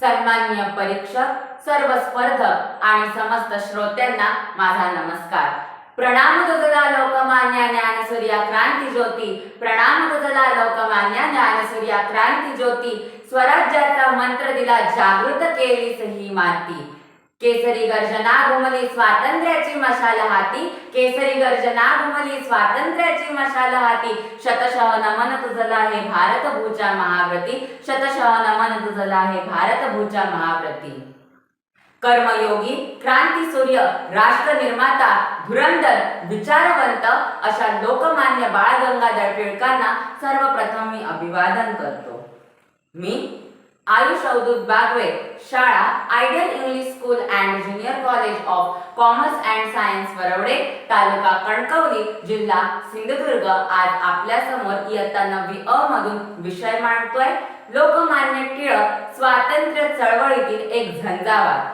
सन्माननीय परीक्षक सर्व स्पर्धक आणि समस्त श्रोत्यांना माझा नमस्कार. प्रणाम तुझला लोकमान्य ज्ञानसूर्या क्रांती ज्योती प्रणाम तुझला लोकमान्य ज्ञानसूर्या क्रांती ज्योती स्वराज्याचा मंत्र दिला जागृत केलीस ही माती. केसरी गर्जना घुमली स्वातंत्र्याची मशाल हाती. केसरी गर्जना घुमली स्वातंत्र्याची मशाल हाती. शतशः नमन तुझला हे भारत भूजा महाव्रती. शतशः नमन तुझला हे भारत भूजा महाव्रती. कर्मयोगी क्रांती सूर्य राष्ट्र निर्माता धुरंधर विचारवंत अशा लोकमान्य बाळ गंगाधर टिळकांना सर्वप्रथम मी अभिवादन करतो. मी आयुष अवधूत बागवे शाळा ideal English school and junior college of commerce and science Varawade taluka Kankavli जिल्हा सिंधुदुर्ग. आज आपल्यासमोर इयत्ता नववी अ मधून विषय मांडतोय. लोकमान्य टिळक स्वातंत्र्य चळवळीतील एक झंझावात.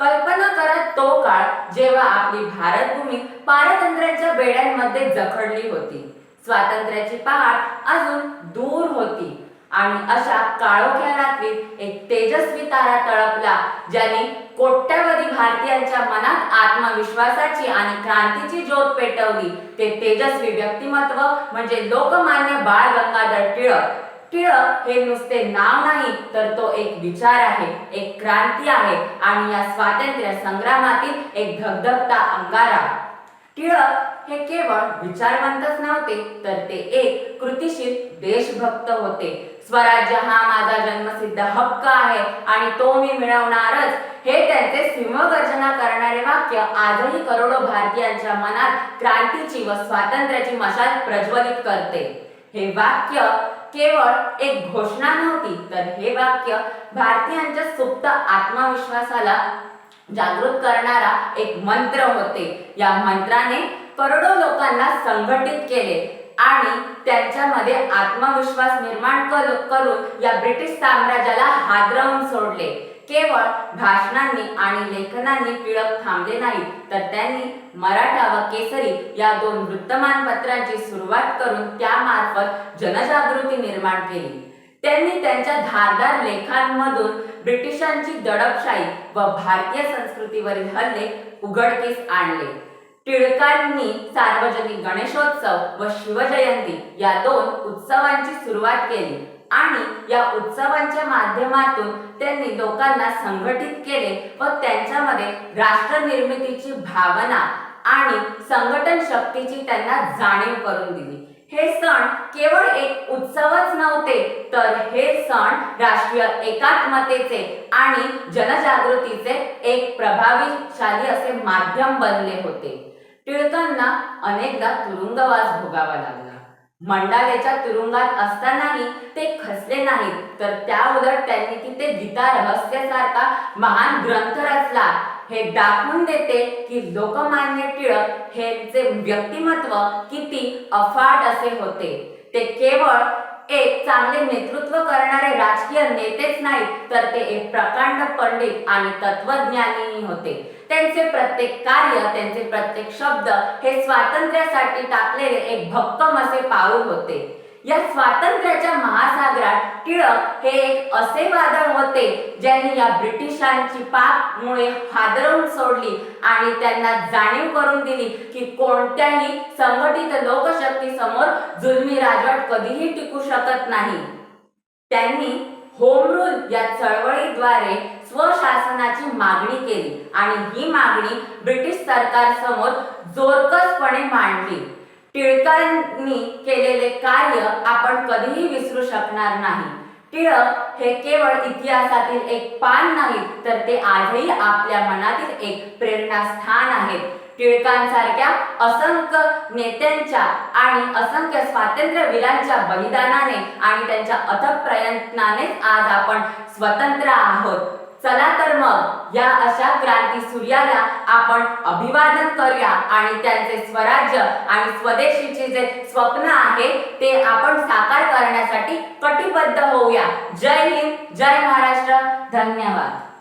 कल्पना करत तो काळ जेव्हा आपली भारतभूमी पारतंत्र्याच्या बेड्यांमध्ये जखडली होती. स्वातंत्र्याची पहाट अजून दूर होती. आणि अशा काळोख्या रात्रीत एक तेजस्वी तारा तळपला ज्याने कोट्यवधी भारतीयांच्या मनात आत्मविश्वासाची आणि क्रांतीची ज्योत पेटवली. ते तेजस्वी व्यक्तिमत्व म्हणजे लोकमान्य बाळ गंगाधर टिळक. टिळक हे नुसते नाव नाही तर तो एक विचार आहे एक क्रांती आहे आणि या स्वातंत्र्य संग्रामातील एक धगधगता अंगारा. टिळक हे केवळ विचारवंतच नव्हते तर ते एक कृतिशील देशभक्त होते. स्वराज्य हा माझा जन्मसिद्ध हक्क आहे आणि तो मी मिळवणारच. हे त्यांचे सिंहगर्जना करणारे वाक्य आजही करोडो भारतीयांच्या मनात क्रांतीची व स्वातंत्र्याची मशाल प्रज्वलित करते. हे वाक्य केवळ एक घोषणा नव्हती तर हे वाक्य भारतीयांच्या सुप्त आत्मविश्वासाला जागृत करणारा एक मंत्र होते. या मंत्राने करोडो लोकांना संघटित केले. आणि त्यांच्यामध्ये आत्मविश्वास निर्माण करून या ब्रिटिश साम्राज्याला हादरवून सोडले. केवळ भाषणांनी आणि लेखनांनी टिळक थांबले नाही तर त्यांनी मराठा व केसरी या दोन वृत्तमानपत्रांची सुरुवात करून त्यामार्फत जनजागृती निर्माण केली. त्यांनी त्यांच्या धारदार लेखांमधून ब्रिटिशांची दडपशाही व भारतीय संस्कृतीवरील हल्ले उघडकीस आणले. टिळकांनी सार्वजनिक गणेशोत्सव व शिवजयंती या दोन उत्सवांची सुरुवात केली. आणि या उत्सवांच्या माध्यमातून त्यांनी लोकांना संघटित केले व त्यांच्यामध्ये राष्ट्र निर्मितीची भावना आणि संघटन शक्तीची त्यांना जाणीव करून दिली. हे सण केवळ एक उत्सवच नव्हते तर हे सण राष्ट्रीय एकात्मतेचे आणि जनजागृतीचे एक प्रभावीशाली असे माध्यम बनले होते. टिळकांना अनेकदा तुरुंगवास भोगावा लागला. मंडालेच्या तुरुंगात असतानाही ते खसले नाहीत तर त्या उलट त्यांनी तिथे गीता रहस्यासारखा महान ग्रंथ रचला. हे दाखवून देते की लोकमान्य टिळक हेचे व्यक्तिमत्व किती अफाट असे होते. ते केवळ एक चांगले नेतृत्व करणारे राजकीय नेतेच नाही तर ते एक प्रकांड पंडित आणि तत्वज्ञानीही होते. त्यांचे प्रत्येक कार्य त्यांचे प्रत्येक शब्द हे स्वातंत्र्यासाठी टाकलेले एक भक्कम असे पाऊल होते. या स्वातंत्र्याच्या महासागरात टिळक हे एक असे वादळ होते ज्यांनी या ब्रिटिशांची पाकमुळे हादरवून सोडली आणि त्यांना जाणीव करून दिली की कोणत्याही संघटित लोकशक्ती समोर जुलमी राजवट कधीही टिकू शकत नाही. त्यांनी होम रूल या चळवळीद्वारे स्वशासनाची मागणी केली आणि ही मागणी ब्रिटिश सरकार समोर जोरकसपणे मांडली. टिळकांनी केलेले कार्य आपण कधीही विसरू शकणार नाही. टिळक हे केवळ इतिहासातील एक पान नाही तर ते आजही आपल्या मनातील एक प्रेरणास्थान आहेत. टिळकांसारख्या असंख्य नेत्यांच्या आणि असंख्य स्वातंत्र्यवीरांच्या बलिदानाने आणि त्यांच्या अथक प्रयत्नानेच आज आपण स्वतंत्र आहोत. चला तर मग या अशा क्रांती सूर्याला आपण अभिवादन करूया. आणि त्यांचे स्वराज्य आणि स्वदेशीचे जे स्वप्न आहे ते आपण साकार करण्यासाठी कटिबद्ध होऊया. जय हिंद जय महाराष्ट्र. धन्यवाद.